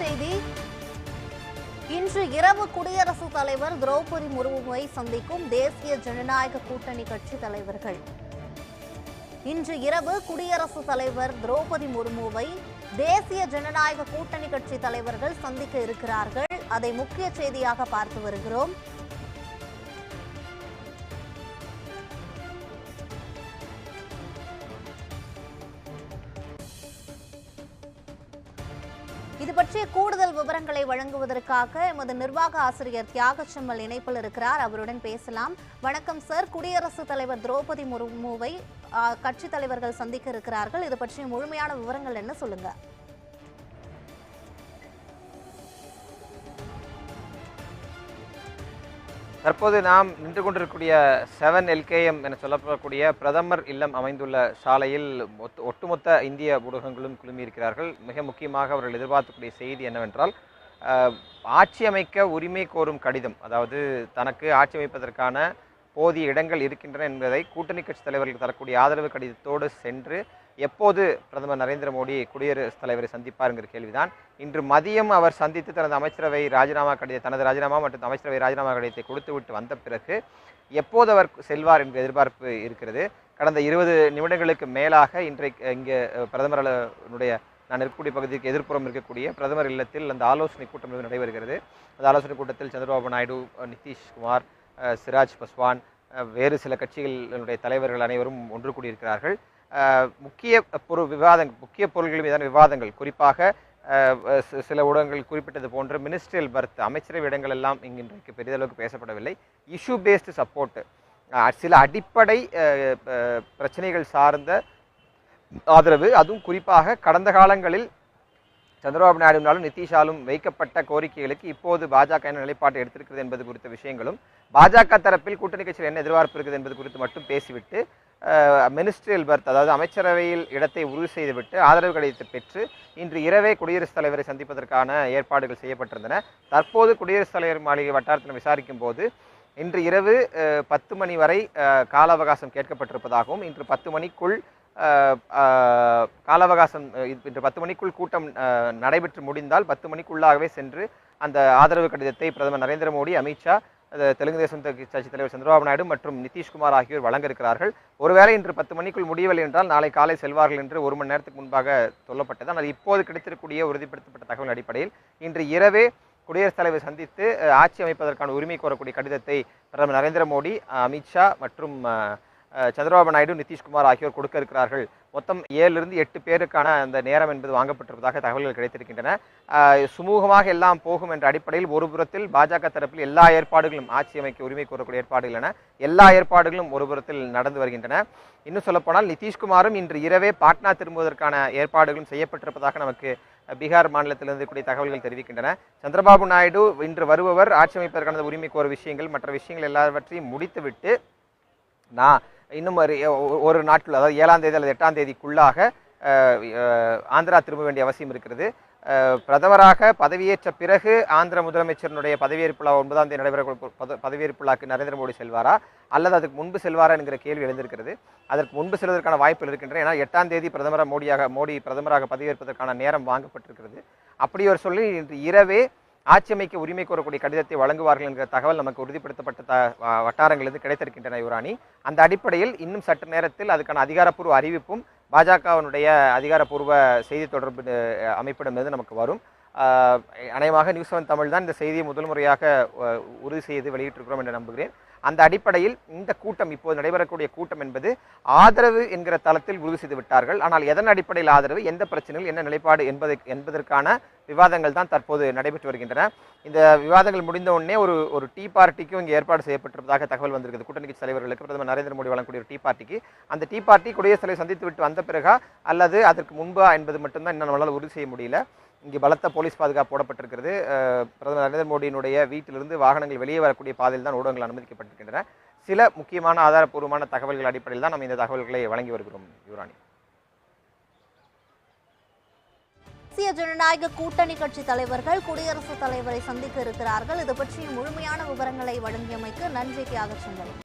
செய்தி. இன்று இரவு குடியரசுத் தலைவர் திரௌபதி முர்முவை சந்திக்கும் தேசிய ஜனநாயக கூட்டணி கட்சி தலைவர்கள். இன்று இரவு குடியரசுத் தலைவர் திரௌபதி முர்முவை தேசிய ஜனநாயக கூட்டணி கட்சி தலைவர்கள் சந்திக்க இருக்கிறார்கள். அதை முக்கிய செய்தியாக பார்த்து வருகிறோம். இது பற்றிய கூடுதல் விவரங்களை வழங்குவதற்காக எமது நிர்வாக ஆசிரியர் தியாகச்செம்மல் இணைப்பில் இருக்கிறார். அவருடன் பேசலாம். வணக்கம் சார் குடியரசுத் தலைவர் திரௌபதி முர்முவை கட்சித் தலைவர்கள் சந்திக்க இருக்கிறார்கள். இது பற்றிய முழுமையான விவரங்கள் என்ன சொல்லுங்கள் தற்போது நாம் நின்று கொண்டிருக்கக்கூடிய செவன் எல்கேஎம் என சொல்லப்படக்கூடிய பிரதமர் இல்லம் அமைந்துள்ள சாலையில் ஒட்டுமொத்த இந்திய ஊடகங்களும் குழுமியிருக்கிறார்கள். மிக முக்கியமாக அவர்கள் எதிர்பார்க்கக்கூடிய செய்தி என்னவென்றால் ஆட்சி அமைக்க உரிமை கோரும் கடிதம் அதாவது தனக்கு ஆட்சி அமைப்பதற்கான போதிய இடங்கள் இருக்கின்றன என்பதை கூட்டணி கட்சி தலைவர்கள் தரக்கூடிய ஆதரவு கடிதத்தோடு சென்று எப்போது பிரதமர் நரேந்திர மோடி குடியரசுத் தலைவரை சந்திப்பாருங்கிற கேள்விதான். இன்று மதியம் அவர் சந்தித்து தனது அமைச்சரவை ராஜினாமா கடிதம் தனது ராஜினாமா மற்றும் அமைச்சரவை ராஜினாமா கடிதத்தை கொடுத்துவிட்டு வந்த பிறகு எப்போது அவர் செல்வார் என்ற எதிர்பார்ப்பு இருக்கிறது. கடந்த இருபது நிமிடங்களுக்கு மேலாக இன்றைக்கு இங்கே அஹ், நான் இருக்கக்கூடிய பகுதிக்கு எதிர்ப்புறம் இருக்கக்கூடிய பிரதமர் இல்லத்தில் அந்த ஆலோசனை கூட்டம் நடைபெறுகிறது. அந்த ஆலோசனை கூட்டத்தில் சந்திரபாபு நாயுடு நிதிஷ்குமார் சிராஜ் பஸ்வான் வேறு சில கட்சிகளுடைய தலைவர்கள் அனைவரும் ஒன்று கூடியிருக்கிறார்கள். முக்கிய பொரு விவாதங்கள் முக்கிய பொருள்கள் மீதான விவாதங்கள் குறிப்பாக சில ஊடகங்கள் குறிப்பிட்டது போன்ற மினிஸ்ட்ரியல் பர்த் அமைச்சரவை இடங்கள் எல்லாம் இங்கு இன்றைக்கு பெரிதளவுக்கு பேசப்படவில்லை. இஷ்யூ பேஸ்டு சப்போர்ட் சில அடிப்படை பிரச்சனைகள் சார்ந்த ஆதரவு அதுவும் குறிப்பாக கடந்த காலங்களில் சந்திரபாபு நாயுடுனாலும் நிதிஷாலும் வைக்கப்பட்ட கோரிக்கைகளுக்கு இப்போது பாஜக என்ன நிலைப்பாட்டை எடுத்திருக்கிறது என்பது குறித்த விஷயங்களும் பாஜக தரப்பில் கூட்டணி கட்சியில் என்ன எதிர்பார்ப்பு இருக்குது என்பது குறித்து மட்டும் பேசிவிட்டு மினிஸ்ட்ரியல் பர்த் அதாவது அமைச்சரவையில் இடத்தை உறுதி செய்துவிட்டு ஆதரவு கடிதத்தை பெற்று இன்று இரவே குடியரசுத் தலைவரை சந்திப்பதற்கான ஏற்பாடுகள் செய்யப்பட்டிருந்தன. தற்போது குடியரசுத் தலைவர் மாளிகை வட்டாரத்தில் விசாரிக்கும் போது இன்று இரவு பத்து மணி வரை கால அவகாசம் கேட்கப்பட்டிருப்பதாகவும் இன்று பத்து மணிக்குள் கால அவகாசம் இன்று பத்து மணிக்குள் கூட்டம் நடைபெற்று முடிந்தால் பத்து மணிக்குள்ளாகவே சென்று அந்த ஆதரவு கடிதத்தை பிரதமர் நரேந்திர மோடி அமித்ஷா தெலுங்கு தேசம் த- கட்சி தலைவர் சந்திரபாபு நாயுடு மற்றும் நிதிஷ்குமார் ஆகியோர் வழங்க இருக்கிறார்கள் ஒருவேளை இன்று பத்து மணிக்குள் முடியவில்லை என்றால் நாளை காலை செல்வார்கள் என்று ஒரு மணி நேரத்துக்கு முன்பாக சொல்லப்பட்டது. ஆனால் இப்போது கிடைத்திருக்கக்கூடிய உறுதிப்படுத்தப்பட்ட தகவல் அடிப்படையில் இன்று இரவே குடியரசுத் தலைவர் சந்தித்து ஆட்சி அமைப்பதற்கான உரிமை கோரக்கூடிய கடிதத்தை பிரதமர் நரேந்திர மோடி அமித்ஷா மற்றும் சந்திரபாபு நாயுடு நிதிஷ்குமார் ஆகியோர் கொடுக்க இருக்கிறார்கள். மொத்தம் ஏழிலிருந்து எட்டு பேருக்கான அந்த நேரம் என்பது வாங்கப்பட்டிருப்பதாக தகவல்கள் கிடைத்திருக்கின்றன. சுமூகமாக எல்லாம் போகும் என்ற அடிப்படையில் ஒரு புறத்தில் பாஜக தரப்பில் எல்லா ஏற்பாடுகளும் ஆட்சி அமைக்க உரிமை கோரக்கூடிய ஏற்பாடுகள் என எல்லா ஏற்பாடுகளும் ஒரு புறத்தில் நடந்து வருகின்றன. இன்னும் சொல்லப்போனால் நிதிஷ்குமாரும் இன்று இரவே பாட்னா திரும்புவதற்கான ஏற்பாடுகளும் செய்யப்பட்டிருப்பதாக நமக்கு பீகார் மாநிலத்திலிருந்து கூடிய தகவல்கள் தெரிவிக்கின்றன. சந்திரபாபு நாயுடு இன்று வருபவர் ஆட்சி அமைப்பதற்கான உரிமை கோர விஷயங்கள் மற்ற விஷயங்கள் எல்லாவற்றையும் முடித்துவிட்டு நான் இன்னும் ஒரு ஒரு நாட்கள் அதாவது ஏழாம் தேதி அல்லது எட்டாம் தேதிக்குள்ளாக ஆந்திரா திரும்ப வேண்டிய அவசியம் இருக்கிறது. பிரதமராக பதவியேற்ற பிறகு ஆந்திர முதலமைச்சரினுடைய பதவியேற்பு விழா ஒன்பதாம் தேதி நடைபெற பதவியேற்பு விழாக்கு நரேந்திர மோடி செல்வாரா? அல்லது அதுக்கு முன்பு செல்வாரா என்கிற கேள்வி எழுந்திருக்கிறது. அதற்கு முன்பு செல்வதற்கான வாய்ப்புகள் இருக்கின்றன. ஏன்னா எட்டாம் தேதி பிரதமர் மோடியாக மோடி பிரதமராக பதவியேற்பதற்கான நேரம் வாங்கப்பட்டிருக்கிறது. அப்படி ஒரு சொல்லி இன்று இரவே ஆட்சி அமைக்க உரிமை கோரக்கூடிய கடிதத்தை வழங்குவார்கள் என்கிற தகவல் நமக்கு உறுதிப்படுத்தப்பட்ட த வட்டாரங்களிலிருந்து கிடைத்திருக்கின்றன யுவராணி அந்த அடிப்படையில் இன்னும் சற்று நேரத்தில் அதுக்கான அதிகாரப்பூர்வ அறிவிப்பும் பாஜகவினுடைய அதிகாரப்பூர்வ செய்தி தொடர்பு அமைப்பிடமிருந்து நமக்கு வரும். அநேகமாக நியூஸ் செவன் தமிழ் தான் இந்த செய்தியை முதல் முறையாக உறுதி செய்து வெளியிட்டிருக்கிறோம் என்று நம்புகிறேன். அந்த அடிப்படையில் இந்த கூட்டம் இப்போது நடைபெறக்கூடிய கூட்டம் என்பது ஆதரவு என்கிற தளத்தில் உறுதி செய்து விட்டார்கள். ஆனால் எதன் அடிப்படையில் ஆதரவு எந்த பிரச்சனையில் என்ன நிலைப்பாடு என்பதை என்பதற்கான விவாதங்கள் தான் தற்போது நடைபெற்று வருகின்றன. இந்த விவாதங்கள் முடிந்த உடனே ஒரு ஒரு டீ பார்ட்டிக்கும் இங்கே ஏற்பாடு செய்யப்பட்டிருப்பதாக தகவல் வந்திருக்குது. கூட்டணி கட்சி தலைவர்களுக்கு பிரதமர் நரேந்திர மோடி வழங்கக்கூடிய ஒரு டீ பார்ட்டிக்கு. அந்த டீ பார்ட்டி குடியரசுத் தலைவர் சந்தித்து விட்டு வந்த பிறகா அல்லது அதற்கு முன்பா என்பது மட்டும்தான் இன்னும் நம்மளால் உறுதி செய்ய முடியல. இங்கே பலத்த போலீஸ் பாதுகாப்பு போடப்பட்டிருக்கிறது. பிரதமர் நரேந்திர மோடியினுடைய வீட்டிலிருந்து வாகனங்கள் வெளியே வரக்கூடிய பாதையில் தான் ஊடகங்கள் அனுமதிக்கப்பட்டிருக்கின்றன. சில முக்கியமான ஆதாரப்பூர்வமான தகவல்கள் அடிப்படையில் தான் நம்ம இந்த தகவல்களை வழங்கி வருகிறோம் யுவராணி. தேசிய ஜனநாயக கூட்டணி கட்சி தலைவர்கள் குடியரசுத் தலைவரை சந்திக்க இருக்கிறார்கள். இது பற்றிய முழுமையான விவரங்களை வழங்கியமைக்கு நன்றி தியாகச்சந்திரன்